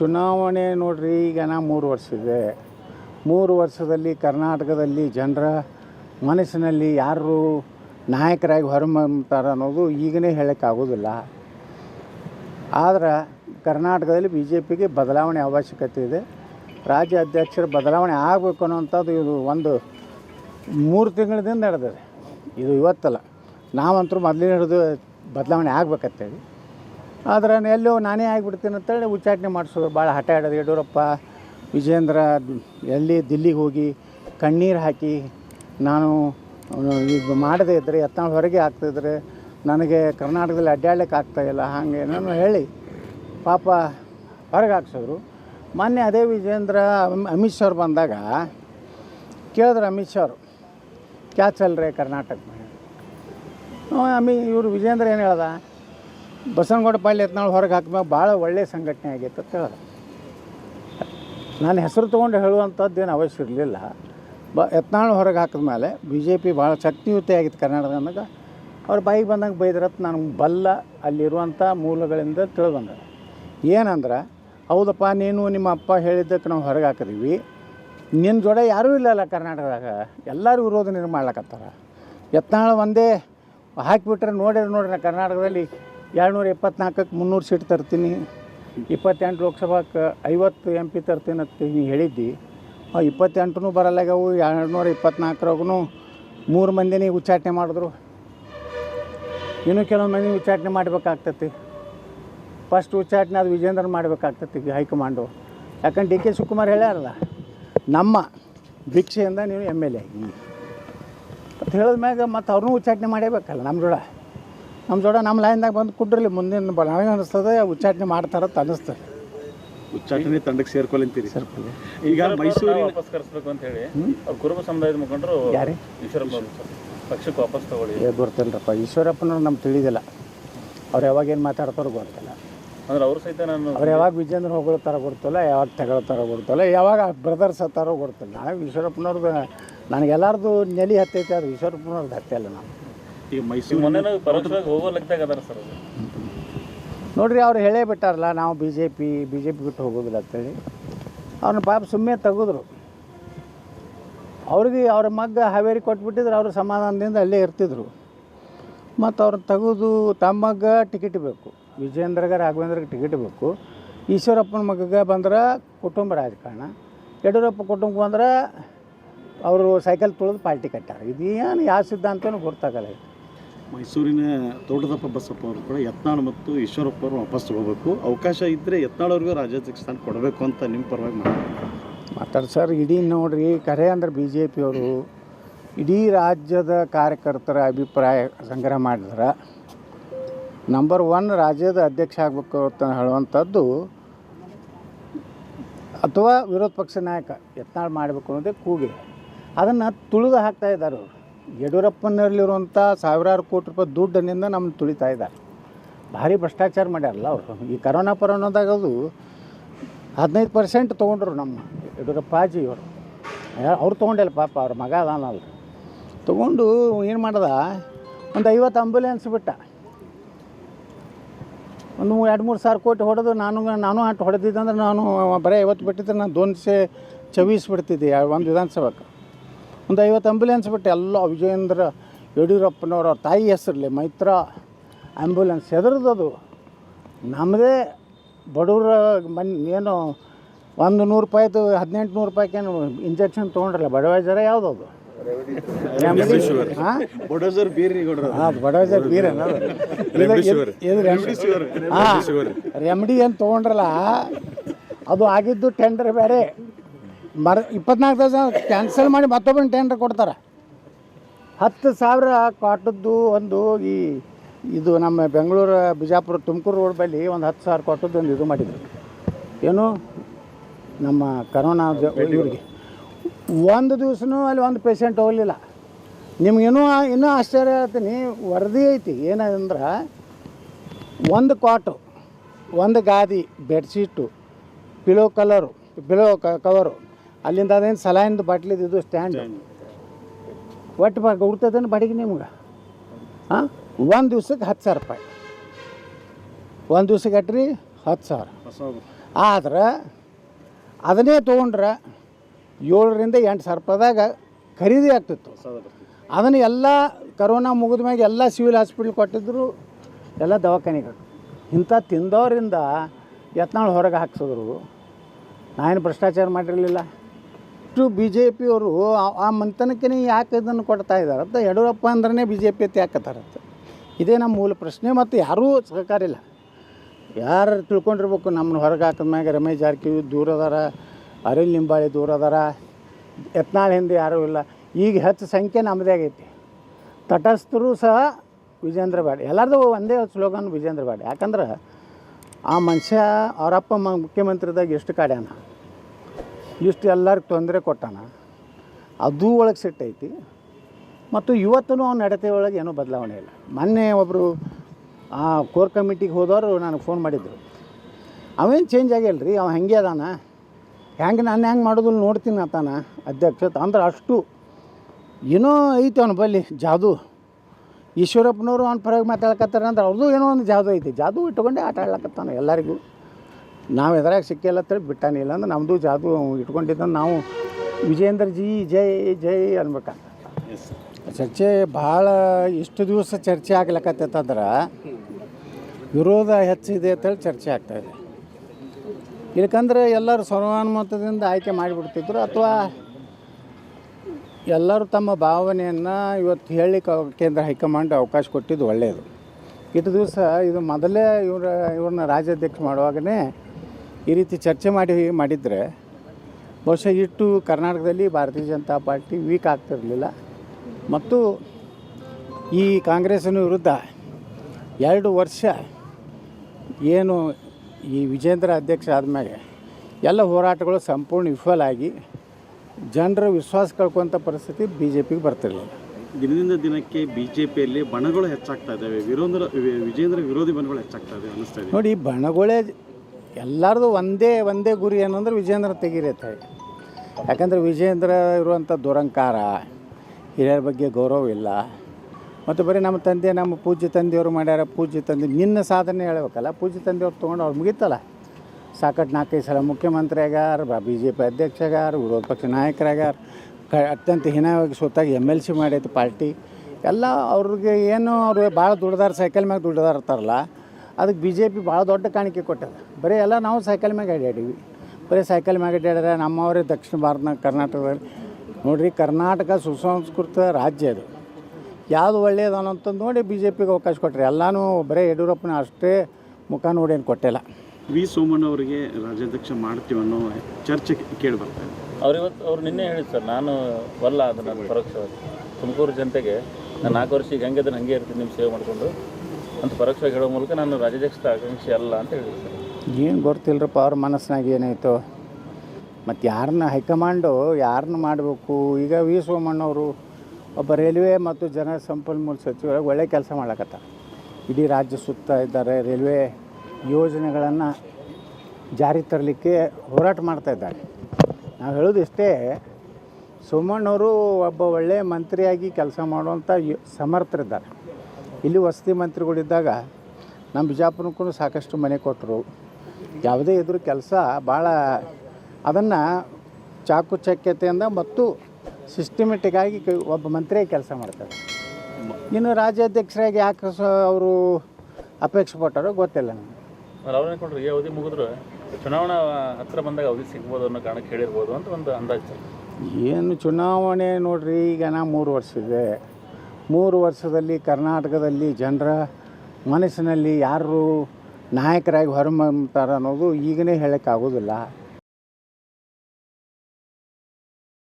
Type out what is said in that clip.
ಚುನಾವಣೆ ನೋಡ್ರಿ, ಈಗ ನಾ ಮೂರು ವರ್ಷ ಇದೆ. ಮೂರು ವರ್ಷದಲ್ಲಿ ಕರ್ನಾಟಕದಲ್ಲಿ ಜನರ ಮನಸ್ಸಿನಲ್ಲಿ ಯಾರು ನಾಯಕರಾಗಿ ಹೊರಮಂತಾರೆ ಅನ್ನೋದು ಈಗನೇ ಹೇಳೋಕ್ಕಾಗೋದಿಲ್ಲ. ಆದ್ರೆ ಕರ್ನಾಟಕದಲ್ಲಿ ಬಿ ಜೆ ಪಿಗೆ ಬದಲಾವಣೆ ಅವಶ್ಯಕತೆ ಇದೆ. ರಾಜ್ಯ ಅಧ್ಯಕ್ಷರ ಬದಲಾವಣೆ ಆಗಬೇಕು ಅನ್ನೋಂಥದ್ದು ಇದು ಒಂದು ಮೂರು ತಿಂಗಳಿಂದ ನಡೆದಿದೆ. ಇದು ಇವತ್ತಲ್ಲ. ನಾವಂತರೂ ಮೊದಲಿನ ಹಿಡಿದು ಬದಲಾವಣೆ ಆಗ್ಬೇಕಂತೇಳಿ. ಆದ್ರೆ ಎಲ್ಲೋ ನಾನೇ ಆಗಿಬಿಡ್ತೀನಿ ಅಂತೇಳಿ ಉಚ್ಚಾಟನೆ ಮಾಡಿಸೋದು. ಭಾಳ ಹಠ ಆಡೋದು. ಯಡಿಯೂರಪ್ಪ ವಿಜೇಂದ್ರ ಎಲ್ಲಿ ದಿಲ್ಲಿಗೆ ಹೋಗಿ ಕಣ್ಣೀರು ಹಾಕಿ ನಾನು ಇದು ಮಾಡದೇ ಇದ್ದರೆ ಯತ್ನಾಳ್ ಹೊರಗೆ ಆಗ್ತಿದ್ರೆ ನನಗೆ ಕರ್ನಾಟಕದಲ್ಲಿ ಅಡ್ಡಾಡ್ಲಿಕ್ಕೆ ಆಗ್ತಾಯಿಲ್ಲ ಹಾಗೆ ನಾನು ಹೇಳಿ ಪಾಪ ಹೊರಗೆ ಹಾಕ್ಸಿದ್ರು. ಮೊನ್ನೆ ಅದೇ ವಿಜೇಂದ್ರ ಅಮಿತ್ ಶಾ ಬಂದಾಗ ಕೇಳಿದ್ರು ಅಮಿತ್ ಶಾ ಅವರು ಕ್ಯಾ ಚಲ್ ರೇ ಕರ್ನಾಟಕ ಅಮಿ, ಇವರು ವಿಜೇಂದ್ರ ಏನು ಹೇಳ್ದ? ಬಸವನಗೌಡ ಪಾಲ್ ಯತ್ನಾಳ್ ಹೊರಗೆ ಹಾಕಿದಾಗ ಭಾಳ ಒಳ್ಳೆಯ ಸಂಘಟನೆ ಆಗೈತೆ ಅಂತ ಹೇಳೋದು. ನಾನು ಹೆಸರು ತೊಗೊಂಡು ಹೇಳುವಂಥದ್ದು ಏನು ಅವಶ್ಯ ಇರಲಿಲ್ಲ. ಬ ಯತ್ನಾಳ್ ಹೊರಗೆ ಹಾಕಿದ ಮೇಲೆ ಬಿ ಜೆ ಪಿ ಭಾಳ ಶಕ್ತಿಯುತ ಆಗಿತ್ತು ಕರ್ನಾಟಕದಾಗ ಅವ್ರ ಬಾಯಿಗೆ ಬಂದಂಗೆ ಬೈದ್ರತ್ ನಾನು ಬಲ್ಲ ಅಲ್ಲಿರುವಂಥ ಮೂಲಗಳಿಂದ ಬಂದ ಏನಂದ್ರೆ, ಹೌದಪ್ಪ, ನೀನು ನಿಮ್ಮ ಅಪ್ಪ ಹೇಳಿದ್ದಕ್ಕೆ ನಾವು ಹೊರಗೆ ಹಾಕಿದೀವಿ. ನಿನ್ನ ಜೋಡ ಯಾರೂ ಇಲ್ಲಲ್ಲ ಕರ್ನಾಟಕದಾಗ. ಎಲ್ಲರೂ ವಿರೋಧ ನಿರ್ಮಾಣ ಮಾಡ್ಲಕತ್ತಾರ. ಯತ್ನಾಳ್ ಒಂದೇ ಹಾಕಿಬಿಟ್ರೆ ನೋಡಿರಿ ನೋಡ್ರಿ ಕರ್ನಾಟಕದಲ್ಲಿ. ಎರಡುನೂರ ಇಪ್ಪತ್ನಾಲ್ಕಕ್ಕೆ ಮುನ್ನೂರು ಸೀಟ್ ತರ್ತೀನಿ. ಇಪ್ಪತ್ತೆಂಟು ಲೋಕಸಭಾಕ್ಕೆ ಐವತ್ತು ಎಂ ಪಿ ತರ್ತೀನಿ ಅಂತ ನೀ ಹೇಳಿದ್ದಿ. ಇಪ್ಪತ್ತೆಂಟು ಬರಲ್ಲಾಗವು ಎರಡುನೂರ ಇಪ್ಪತ್ನಾಲ್ಕರಾಗೂ ಮೂರು ಮಂದಿನೇ ಉಚ್ಚಾಟನೆ ಮಾಡಿದ್ರು. ಇನ್ನೂ ಕೆಲವೊಂದು ಮಂದಿ ಉಚ್ಚಾಟನೆ ಮಾಡಬೇಕಾಗ್ತತಿ. ಫಸ್ಟ್ ಉಚ್ಚಾಟನೆ ಅದು ವಿಜೇಂದ್ರ ಮಾಡಬೇಕಾಗ್ತತಿ ಹೈಕಮಾಂಡು. ಯಾಕಂದ್ರೆ ಡಿ ಕೆ ಶಿವಕುಮಾರ್ ಹೇಳ್ಯಾರಲ್ಲ, ನಮ್ಮ ಭಿಕ್ಷೆಯಿಂದ ನೀವು ಎಂ ಎಲ್ ಎ ಆಗಿ. ಅಂತ ಹೇಳಿದ್ಮ್ಯಾಗ ಮತ್ತು ಅವ್ರನ್ನೂ ಉಚ್ಚಾಟನೆ ಮಾಡೇಬೇಕಲ್ಲ ನಮ್ಮ ಜೋಡ ನಮ್ಮ ಜೋಡ ನಮ್ಮ ಲೈನ್ದಾಗ ಬಂದು ಕುಡ್ರಲ್ಲಿ ಮುಂದಿನ ಬ ನನಗೆ ಅನಿಸ್ತದೆ ಉಚ್ಚಾಟನೆ ಮಾಡ್ತಾರಂತ ಅನಿಸ್ತದೆ ಉಚ್ಚಾಟನೆ ತಂಡಕ್ಕೆ ಸೇರ್ಕೊಳಂತೀರಿ ಸೇರ್ಕೊಳ್ಳಿ ಈಗ ಮೈಸೂರಿನ ವಾಪಸ್ ಕರೆಸ್ಬೇಕು ಅಂತ ಹೇಳಿ ಅವ್ರ ಕುರುಬ ಸಮುದಾಯದ ಮುಖಂಡರು ಯಾರೇ? ಈಶ್ವರಪ್ಪ ಅವ್ರು ಸರ್ ಪಕ್ಷಕ್ಕೆ ವಾಪಸ್ ತಗೊಳ್ಳಿ. ಏ ಗೊತ್ತಿಲ್ಲರಪ್ಪ ಈಶ್ವರಪ್ಪನವ್ರು ನಮ್ಗೆ ತಿಳಿದಿಲ್ಲ. ಅವ್ರು ಯಾವಾಗ ಏನು ಮಾತಾಡ್ತಾರೋ ಗೊತ್ತಿಲ್ಲ. ಅಂದ್ರೆ ಅವ್ರು ಸಹಿತ ನಾನು ಅವ್ರು ಯಾವಾಗ ವಿಜೇಂದ್ರ ತರ ಗೊತ್ತಿಲ್ಲ ಯಾವಾಗ ತಗೊಳ್ತಾರೋ ಗೊತ್ತಿಲ್ಲ ಯಾವಾಗ ಬ್ರದರ್ಸ್ ಹತ್ತಾರೋ ಗೊತ್ತಿಲ್ಲ ನಾನು ಈಶ್ವರಪ್ಪನವ್ರದ್ದು ನನಗೆ ಎಲ್ಲರದು ನೆಲೆ ಹತ್ತೈತೆ ಅದು ಈಶ್ವರಪ್ಪನವ್ರದ್ದು ಹತ್ತಿಲ್ಲ ನಾನು ಈಗ ಮೈಸೂರು ಅದಾರ ಸರ್. ನೋಡ್ರಿ ಅವ್ರು ಹೇಳೇ ಬಿಟ್ಟಾರಲ್ಲ ನಾವು B J P B J P ಬಿಟ್ಟು ಹೋಗೋದಿಲ್ಲ ಅಂತೇಳಿ ಅವ್ರನ್ನ ಪಾಪ ಸುಮ್ಮನೆ ತೆಗೆದ್ರು. ಅವ್ರಿಗೆ ಅವ್ರ ಮಗ್ಗ ಹಾವೇರಿ ಕೊಟ್ಬಿಟ್ಟಿದ್ರೆ ಅವ್ರ ಸಮಾಧಾನದಿಂದ ಅಲ್ಲೇ ಇರ್ತಿದ್ರು. ಮತ್ತು ಅವ್ರನ್ನ ತೆಗೆದು ತಮ್ಮ ಮಗ್ಗ ಟಿಕೆಟ್ ಬೇಕು. ವಿಜೇಂದ್ರಗ ರಾಘವೇಂದ್ರಗೆ ಟಿಕೆಟ್ ಬೇಕು. ಈಶ್ವರಪ್ಪನ ಮಗಗೆ ಬಂದ್ರೆ ಕುಟುಂಬ ರಾಜಕಾರಣ. ಯಡಿಯೂರಪ್ಪ ಕುಟುಂಬ ಬಂದ್ರೆ ಅವರು ಸೈಕಲ್ ತುಳಿದು ಪಾರ್ಟಿ ಕಟ್ಟಾರ. ಇದು ಏನು ಯಾವ ಸಿದ್ಧಾಂತನೂ ಗೊತ್ತಾಗಲ್ಲ. ಮೈಸೂರಿನ ತೋಟದಪ್ಪ ಬಸಪ್ಪ ಅವರು ಕೂಡ ಯತ್ನಾಳ್ ಮತ್ತು ಈಶ್ವರಪ್ಪ ಅವರು ವಾಪಸ್ ತಗೋಬೇಕು. ಅವಕಾಶ ಇದ್ದರೆ ಯತ್ನಾಳವ್ರಿಗೂ ರಾಜ್ಯಾಧ್ಯಕ್ಷ ಸ್ಥಾನ ಕೊಡಬೇಕು ಅಂತ ನಿಮ್ಮ ಪರವಾಗಿ ಮಾತಾಡಿ ಸರ್, ಇಡೀ ನೋಡ್ರಿ, ಕರೆ ಅಂದ್ರೆ ಬಿ ಜೆ ಪಿಯವರು ಇಡೀ ರಾಜ್ಯದ ಕಾರ್ಯಕರ್ತರ ಅಭಿಪ್ರಾಯ ಸಂಗ್ರಹ ಮಾಡಿದ್ರೆ ನಂಬರ್ ಒನ್ ರಾಜ್ಯದ ಅಧ್ಯಕ್ಷ ಆಗಬೇಕು ಅಂತ ಹೇಳುವಂಥದ್ದು ಅಥವಾ ವಿರೋಧ ಪಕ್ಷ ನಾಯಕ ಯತ್ನಾಳ್ ಮಾಡಬೇಕು ಅನ್ನೋದೇ ಕೂಗಿದೆ. ಅದನ್ನು ತುಳಿದು ಹಾಕ್ತಾ ಇದ್ದಾರೆ ಅವರು. ಯಡಿಯೂರಪ್ಪನಲ್ಲಿರುವಂಥ ಸಾವಿರಾರು ಕೋಟಿ ರೂಪಾಯಿ ದುಡ್ಡಿನಿಂದ ನಮ್ಮನ್ನು ತುಳಿತಾ ಇದ್ದಾರೆ. ಭಾರಿ ಭ್ರಷ್ಟಾಚಾರ ಮಾಡ್ಯಾರಲ್ಲ ಅವರು. ಈ ಕರೋನಾ ಪರೋನಾದಾಗ ಅದು ಹದಿನೈದು ಪರ್ಸೆಂಟ್ ತೊಗೊಂಡ್ರು ನಮ್ಮ ಯಡಿಯೂರಪ್ಪಾಜಿ ಇವರು. ಅವ್ರು ತೊಗೊಂಡಿಲ್ಲ ಪಾಪ, ಅವ್ರ ಮಗ ಅದಾನಲ್ಲ. ತೊಗೊಂಡು ಏನು ಮಾಡ್ದ? ಒಂದು ಐವತ್ತು ಆಂಬುಲೆನ್ಸ್ ಬಿಟ್ಟ. ಒಂದು ಎರಡು ಮೂರು ಸಾವಿರ ಕೋಟಿ ಹೊಡೆದು ನಾನು ನಾನು ಅಷ್ಟು ಹೊಡೆದಿದ್ದಂದ್ರೆ ನಾನು ಬರೀ ಐವತ್ತು ಬಿಟ್ಟಿದ್ರೆ ನಾನು ದೋನ್ಸೆ ಚವೀಸ್ ಬಿಡ್ತಿದ್ದೆ ಒಂದು ವಿಧಾನಸಭೆಗೆ ಒಂದು ಐವತ್ತು ಆ್ಯಂಬುಲೆನ್ಸ್ ಬಿಟ್ಟು ಎಲ್ಲ ವಿಜಯೇಂದ್ರ ಯಡಿಯೂರಪ್ಪನವ್ರ ಅವ್ರ ತಾಯಿ ಹೆಸರಲ್ಲಿ ಮೈತ್ರ ಆ್ಯಂಬುಲೆನ್ಸ್ ಎದ್ರದ್ದು ನಮ್ಮದೇ ಬಡವರ ಮನ್ ಏನು ಒಂದು ನೂರು ರೂಪಾಯಿದು ಹದಿನೆಂಟು ನೂರು ರೂಪಾಯಿಗೇನು ಇಂಜೆಕ್ಷನ್ ತೊಗೊಂಡ್ರಲ್ಲ ಬಡವೈಸರ ಯಾವುದು ಅದು? ಹಾಂ ಬಡೋಜರ್ ಅದು? ಬೀರ್ ಹಾಂ ರೆಮಿಡಿ ಏನು ತೊಗೊಂಡ್ರಲ್ಲ ಅದು ಆಗಿದ್ದು ಟೆಂಡರ್ ಬೇರೆ. ಮರ ಇಪ್ಪತ್ನಾಲ್ಕು ದಿವಸ ಕ್ಯಾನ್ಸಲ್ ಮಾಡಿ ಮತ್ತೊಬ್ಬನ ಟೆಂಡರ್ ಕೊಡ್ತಾರೆ. ಹತ್ತು ಸಾವಿರ ಕಾಟದ್ದು ಒಂದು ಈ ಇದು ನಮ್ಮ ಬೆಂಗಳೂರು ಬಿಜಾಪುರ ತುಮಕೂರು ರೋಡ್ ಬಳಿ ಒಂದು ಹತ್ತು ಸಾವಿರ ಕೊಟ್ಟದ್ದು ಒಂದು ಇದು ಮಾಡಿದ್ರು. ಏನು? ನಮ್ಮ ಕರೋನಾ ಇವ್ರಿಗೆ. ಒಂದು ದಿವಸನೂ ಅಲ್ಲಿ ಒಂದು ಪೇಷಂಟ್ ಹೋಗಲಿಲ್ಲ. ನಿಮ್ಗೇನೂ ಇನ್ನೂ ಆಶ್ಚರ್ಯ ಹೇಳ್ತೀನಿ ವರದಿ ಐತಿ. ಏನಂದ್ರೆ ಒಂದು ಕಾಟು ಒಂದು ಗಾದಿ bedsheet pillow colour pillow cover ಅಲ್ಲಿಂದ ಅದೇನು ಸಲಾಯಿಂದ ಬಾಟ್ಲಿದ್ದು ಇದು ಸ್ಟ್ಯಾಂಡ್ ಒಟ್ಟು ಬ ಹುಡ್ತದೇನು ಬಾಡಿಗೆ ನಿಮ್ಗೆ? ಹಾಂ? ಒಂದು ದಿವ್ಸಕ್ಕೆ ಹತ್ತು ಸಾವಿರ ರೂಪಾಯಿ. ಒಂದು ದಿವ್ಸಕ್ಕೆ ಅಟ್ರಿ ಹತ್ತು ಸಾವಿರ. ಆದ್ರೆ ಅದನ್ನೇ ತೊಗೊಂಡ್ರೆ ಏಳರಿಂದ ಎಂಟು ಸಾವಿರ ರೂಪಾಯಿದಾಗ ಖರೀದಿ ಆಗ್ತಿತ್ತು. ಅದನ್ನು ಎಲ್ಲ ಕರೋನಾ ಮುಗಿದ ಮ್ಯಾಗ ಎಲ್ಲ ಸಿವಿಲ್ ಹಾಸ್ಪಿಟ್ಲ್ ಕೊಟ್ಟಿದ್ರು ಎಲ್ಲ ದವಾಖಾನೆಗಳು ಇಂಥ ತಿಂದವರಿಂದ ಯತ್ನಾಳ್ ಹೊರಗೆ ಹಾಕ್ಸಿದ್ರು. ನಾನೇನು ಭ್ರಷ್ಟಾಚಾರ ಮಾಡಿರಲಿಲ್ಲ. ಇಷ್ಟು ಬಿ ಜೆ ಪಿಯವರು ಆ ಮಂತನಕ್ಕೆ ಯಾಕೆ ಇದನ್ನು ಕೊಡ್ತಾ ಇದ್ದಾರೆ ಅಂತ ಯಡಿಯೂರಪ್ಪ ಅಂದ್ರೆ ಬಿ ಜೆ ಪಿ ಅಂತ ಯಾಕತ್ತಾರಂತ ಇದೇ ನಮ್ಮ ಮೂಲ ಪ್ರಶ್ನೆ ಮತ್ತು ಯಾರೂ ಸಹಕಾರಿಲ್ಲ ಯಾರು ತಿಳ್ಕೊಂಡಿರ್ಬೇಕು? ನಮ್ಮನ್ನು ಹೊರಗೆ ಹಾಕಿದ್ಮ್ಯಾಗ ರಮೇಶ್ ಜಾರಕಿಹೊಳಿ ದೂರ ಅದಾರ ಅರಿಲ್ ನಿಂಬಾಳಿ ದೂರ ಅದಾರ, ಯತ್ನಾಳ್ ಹಿಂದೆ ಯಾರೂ ಇಲ್ಲ. ಈಗ ಹೆಚ್ಚು ಸಂಖ್ಯೆ ನಮ್ಮದೇ ಆಗೈತಿ. ತಟಸ್ಥರು ಸಹ ವಿಜೇಂದ್ರ ಬಾಡಿ. ಎಲ್ಲರದು ಒಂದೇ ಸ್ಲೋಗನ್ ವಿಜೇಂದ್ರ ಬಾಡಿ. ಯಾಕಂದ್ರೆ ಆ ಮನುಷ್ಯ ಅವರಪ್ಪ ಮ ಮುಖ್ಯಮಂತ್ರಿದಾಗ ಎಷ್ಟು ಕಾಡ್ಯಾನ? ಇಷ್ಟು ಎಲ್ಲರಿಗೂ ತೊಂದರೆ ಕೊಟ್ಟಾನ. ಅದು ಒಳಗೆ ಸಿಟ್ಟೈತಿ ಮತ್ತು ಇವತ್ತೂ ಅವ್ನ ನಡತೆ ಒಳಗೆ ಏನೂ ಬದಲಾವಣೆ ಇಲ್ಲ. ಮೊನ್ನೆ ಒಬ್ಬರು ಆ ಕೋರ್ ಕಮಿಟಿಗೆ ಹೋದವರು ನನಗೆ ಫೋನ್ ಮಾಡಿದ್ದರು ಅವೇನು ಚೇಂಜ್ ಆಗಿಲ್ಲ ರೀ? ಅವ ಹೆಂಗೆ ಅದಾನ? ಹೆಂಗೆ ನಾನು ಹೆಂಗೆ ಮಾಡೋದು ನೋಡ್ತೀನಿ ಅತಾನ ಅಧ್ಯಕ್ಷ ಅಂದ್ರೆ ಅಷ್ಟು ಏನೋ ಐತಿ ಅವನು ಬಲ್ಲಿ ಜಾದು. ಈಶ್ವರಪ್ಪನವರು ಅವ್ನ ಪರವಾಗಿ ಮಾತಾಡ್ಕತ್ತಾರ ಅಂದ್ರೆ ಅವ್ರದ್ದು ಏನೋ ಒಂದು ಜಾದು ಐತಿ. ಜಾದು ಇಟ್ಕೊಂಡೆ ಆಟ ಆಡ್ಲಕತ್ತಾನ ಎಲ್ಲರಿಗೂ. ನಾವು ಎದುರಾಗ ಸಿಕ್ಕಿಲ್ಲ ಅಂತೇಳಿ ಬಿಟ್ಟಾನೆ ಇಲ್ಲ ಅಂದ್ರೆ ನಮ್ಮದು ಜಾದು ಇಟ್ಕೊಂಡಿದ್ದ ನಾವು ವಿಜೇಂದ್ರ ಜಿ ಜೈ ಜೈ ಅನ್ಬೇಕಂತ. ಚರ್ಚೆ ಭಾಳ ಇಷ್ಟು ದಿವಸ ಚರ್ಚೆ ಆಗ್ಲಕತ್ತಂದ್ರೆ ವಿರೋಧ ಹೆಚ್ಚಿದೆ ಅಂತೇಳಿ ಚರ್ಚೆ ಆಗ್ತಾಯಿದೆ ಇದಕ್ಕಂದ್ರೆ ಎಲ್ಲರೂ ಸರ್ವಾನುಮತದಿಂದ ಆಯ್ಕೆ ಮಾಡಿಬಿಡ್ತಿದ್ರು ಅಥವಾ ಎಲ್ಲರೂ ತಮ್ಮ ಭಾವನೆಯನ್ನು ಇವತ್ತು ಹೇಳಿ ಕ- ಕೇಂದ್ರ ಹೈಕಮಾಂಡ್ ಅವಕಾಶ ಕೊಟ್ಟಿದ್ದು ಒಳ್ಳೆಯದು ಇಷ್ಟು ದಿವಸ ಇದು ಮೊದಲೇ ಇವರ ಇವ್ರನ್ನ ರಾಜ್ಯಾಧ್ಯಕ್ಷ ಮಾಡುವಾಗಲೇ ಈ ರೀತಿ ಚರ್ಚೆ ಮಾಡಿ ಮಾಡಿದರೆ ಬಹುಶಃ ಇಟ್ಟು ಕರ್ನಾಟಕದಲ್ಲಿ ಭಾರತೀಯ ಜನತಾ ಪಾರ್ಟಿ ವೀಕ್ ಆಗ್ತಿರಲಿಲ್ಲ. ಮತ್ತು ಈ ಕಾಂಗ್ರೆಸ್ಸಿನ ವಿರುದ್ಧ ಎರಡು ವರ್ಷ ಏನು ಈ ವಿಜೇಂದ್ರ ಅಧ್ಯಕ್ಷ ಆದಮೇಲೆ ಎಲ್ಲ ಹೋರಾಟಗಳು ಸಂಪೂರ್ಣ ವಿಫಲ ಆಗಿ ಜನರ ವಿಶ್ವಾಸ ಕಳ್ಕೊಂಥ ಪರಿಸ್ಥಿತಿ ಬಿ ಜೆ ಪಿಗೆ ಬರ್ತಿರಲಿಲ್ಲ. ದಿನದಿಂದ ದಿನಕ್ಕೆ ಬಿ ಜೆ ಪಿಯಲ್ಲಿ ಬಣಗಳು ಹೆಚ್ಚಾಗ್ತಾ ಇದ್ದಾವೆ. ವಿರೋಧ ವಿಜೇಂದ್ರ ವಿರೋಧಿ ಬಣಗಳು ಹೆಚ್ಚಾಗ್ತಾ ಇದೆ ಅನ್ನಿಸ್ತಾ ಇದೆ. ನೋಡಿ ಬಣಗಳೇ ಎಲ್ಲರದು ಒಂದೇ ಒಂದೇ ಗುರಿ ಏನಂದ್ರೆ ವಿಜೇಂದ್ರ ತೆಗೀರತ್ತೆ ಯಾಕಂದರೆ ವಿಜೇಂದ್ರ ಇರುವಂಥ ದುರಂಕಾರ, ಹಿರಿಯರ ಬಗ್ಗೆ ಗೌರವ ಇಲ್ಲ. ಮತ್ತು ಬರೀ ನಮ್ಮ ತಂದೆ, ನಮ್ಮ ಪೂಜ್ಯ ತಂದೆಯವರು ಮಾಡ್ಯಾರ, ಪೂಜ್ಯ ತಂದೆ, ನಿನ್ನ ಸಾಧನೆ ಹೇಳ್ಬೇಕಲ್ಲ, ಪೂಜ್ಯ ತಂದೆಯವ್ರು ತೊಗೊಂಡು ಅವ್ರು ಮುಗೀತಲ್ಲ. ಸಾಕಷ್ಟು ನಾಲ್ಕೈದು ಸಲ ಮುಖ್ಯಮಂತ್ರಿ ಆಗ್ಯಾರ, ಬಿ ಜೆ ಪಿ ಅಧ್ಯಕ್ಷ ಆಗ್ಯಾರ, ವಿರೋಧ ಪಕ್ಷ ನಾಯಕರಾಗ್ಯಾರ ಕ ಅತ್ಯಂತ ಹೀನವಾಗಿ ಸ್ವತ್ತಾಗಿ ಎಂ ಎಲ್ ಸಿ ಮಾಡೈತೆ ಪಾರ್ಟಿ. ಎಲ್ಲ ಅವ್ರಿಗೆ ಏನು, ಅವ್ರು ಭಾಳ ದುಡ್ದಾರ, ಸೈಕಲ್ ಮ್ಯಾಗ ದುಡ್ದಾರ ಇರ್ತಾರಲ್ಲ ಅದಕ್ಕೆ ಬಿ ಜೆ ಪಿ ಭಾಳ ದೊಡ್ಡ ಕಾಣಿಕೆ ಕೊಟ್ಟದ. ಬರೀ ಎಲ್ಲ ನಾವು ಸೈಕಲ್ ಮ್ಯಾಗೆ ಅಡ್ಯಾಡೀವಿ. ಬರೀ ಸೈಕಲ್ ಮ್ಯಾಗೆ ಅಡ್ಯಾಡ್ರೆ ನಮ್ಮವರೇ ದಕ್ಷಿಣ ಭಾರತ ಕರ್ನಾಟಕದಲ್ಲಿ. ನೋಡಿರಿ ಕರ್ನಾಟಕ ಸುಸಂಸ್ಕೃತ ರಾಜ್ಯ ಅದು. ಯಾವುದು ಒಳ್ಳೆಯದು ಅನ್ನೋಂಥದ್ದು ನೋಡಿ ಬಿ ಜೆ ಪಿಗೆ ಅವಕಾಶ ಕೊಟ್ಟರೆ ಎಲ್ಲನೂ ಬರೀ ಯಡಿಯೂರಪ್ಪನ ಅಷ್ಟೇ ಮುಖ ನೋಡಿ ಏನು ಕೊಟ್ಟಿಲ್ಲ. ವಿ ಸೋಮಣ್ಣ ಅವರಿಗೆ ರಾಜ್ಯಾಧ್ಯಕ್ಷ ಮಾಡ್ತೀವಿ ಅನ್ನೋ ಚರ್ಚೆ ಕೇಳಿ ಬರ್ತಾರೆ ಅವ್ರು ಇವತ್ತು ಅವ್ರು ನಿನ್ನೆ ಹೇಳಿದ್ರು ಸರ್ ನಾನು ಬಲ್ಲ ಅದನ್ನು ನಾನು ಪರೋಕ್ಷವಾಗಿ. ತುಮಕೂರು ಜನತೆಗೆ ನಾನು ನಾಲ್ಕು ವರ್ಷ ಈಗ ಹಂಗೆ ಅದನ್ನು ಹಂಗೆ ಇರ್ತೀನಿ ನಿಮ್ಮ ಸೇವೆ ಮಾಡಿಕೊಂಡು. ಅಂತ ಪರೋಕ್ಷವಾಗಿ ಹೇಳೋ ಮೂಲಕ ನಾನು ರಾಜ್ಯಾಧ್ಯಕ್ಷ ಆಕಾಂಕ್ಷಿ ಅಲ್ಲ ಅಂತ ಹೇಳಿದ್ರು ಸರ್. ಏನು ಗೊತ್ತಿಲ್ಲರಪ್ಪ ಅವ್ರ ಮನಸ್ಸಿನಾಗ ಏನಾಯಿತು? ಮತ್ತು ಯಾರನ್ನ ಹೈಕಮಾಂಡು ಯಾರನ್ನ ಮಾಡಬೇಕು? ಈಗ ವಿ ಸೋಮಣ್ಣವರು ಒಬ್ಬ ರೈಲ್ವೆ ಮತ್ತು ಜನ ಸಂಪನ್ಮೂಲ ಸಚಿವರಾಗಿ ಒಳ್ಳೆ ಕೆಲಸ ಮಾಡ್ಲಕತ್ತಾರ ಇಡೀ ರಾಜ್ಯ ಸುತ್ತ ಇದ್ದಾರೆ, ರೈಲ್ವೆ ಯೋಜನೆಗಳನ್ನು ಜಾರಿ ತರಲಿಕ್ಕೆ ಹೋರಾಟ ಮಾಡ್ತಾ ಇದ್ದಾರೆ. ನಾವು ಹೇಳೋದು ಇಷ್ಟೇ, ಸೋಮಣ್ಣವರು ಒಬ್ಬ ಒಳ್ಳೆಯ ಮಂತ್ರಿಯಾಗಿ ಕೆಲಸ ಮಾಡುವಂಥ ಸಮರ್ಥರಿದ್ದಾರೆ. ಇಲ್ಲಿ ವಸತಿ ಮಂತ್ರಿಗಳಿದ್ದಾಗ ನಮ್ಮ ಬಿಜಾಪುರಕ್ಕೂ ಸಾಕಷ್ಟು ಮನೆ ಕೊಟ್ಟರು. ಯಾವುದೇ ಇದ್ರೂ ಕೆಲಸ ಭಾಳ ಅದನ್ನು ಚಾಕುಚಕ್ಯತೆಯಿಂದ ಮತ್ತು ಸಿಸ್ಟಮೆಟಿಕ್ಕಾಗಿ ಒಬ್ಬ ಮಂತ್ರಿಯಾಗಿ ಕೆಲಸ ಮಾಡ್ತಾರೆ. ಇನ್ನು ರಾಜ್ಯಾಧ್ಯಕ್ಷರಾಗಿ ಯಾಕೆ ಸ ಅವರು ಅಪೇಕ್ಷೆ ಪಟ್ಟಾರೋ ಗೊತ್ತಿಲ್ಲ ನನಗೆ ಕೊಟ್ಟರು ಈ ಅವಧಿ ಮುಗಿದ್ರು. ಚುನಾವಣಾ ಹತ್ರ ಬಂದಾಗ ಅವಧಿ ಸಿಗ್ಬೋದು ಅನ್ನೋ ಕಾರಣಕ್ಕೆ ಹೇಳಿರ್ಬೋದು ಅಂತ ಒಂದು ಅಂದಾಜು. ಏನು ಚುನಾವಣೆ ನೋಡ್ರಿ ಈಗ ನಾ ಮೂರು ವರ್ಷ ಇದೆ. ಮೂರು ವರ್ಷದಲ್ಲಿ ಕರ್ನಾಟಕದಲ್ಲಿ ಜನರ ಮನಸ್ಸಿನಲ್ಲಿ ಯಾರು ನಾಯಕರಾಗಿ ಹೊರಮಂತಾರೆ ಅನ್ನೋದು ಈಗಲೇ ಹೇಳೋಕ್ಕಾಗೋದಿಲ್ಲ.